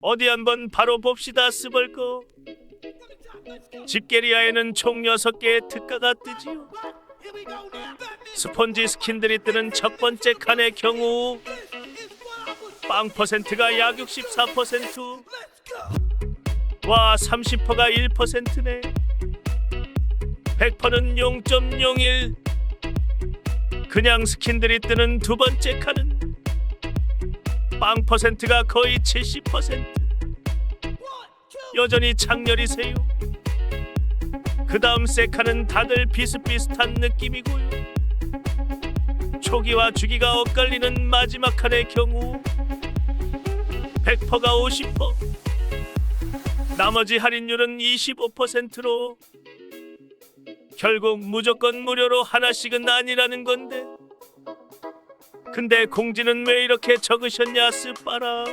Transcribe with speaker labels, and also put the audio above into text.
Speaker 1: 어디 한번 바로 봅시다 스벌거 집게리아에는 총 6개의 특가가 뜨지요 스펀지 스킨들이 뜨는 첫 번째 칸의 경우 빵 퍼센트가 약 64%. 와 30%가 1%네. 100%는 0.01. 그냥 스킨들이 뜨는 두 번째 칸은 빵 퍼센트가 거의 70%. 여전히 창렬이세요. 그 다음 세칸은 다들 비슷비슷한 느낌이고요. 초기와 주기가 엇갈리는 마지막 칸의 경우 100%가 50%, 나머지 할인율은 25%로 결국 무조건 무료로 하나씩은 아니라는 건데 근데 공지는 왜 이렇게 적으셨냐 스빠라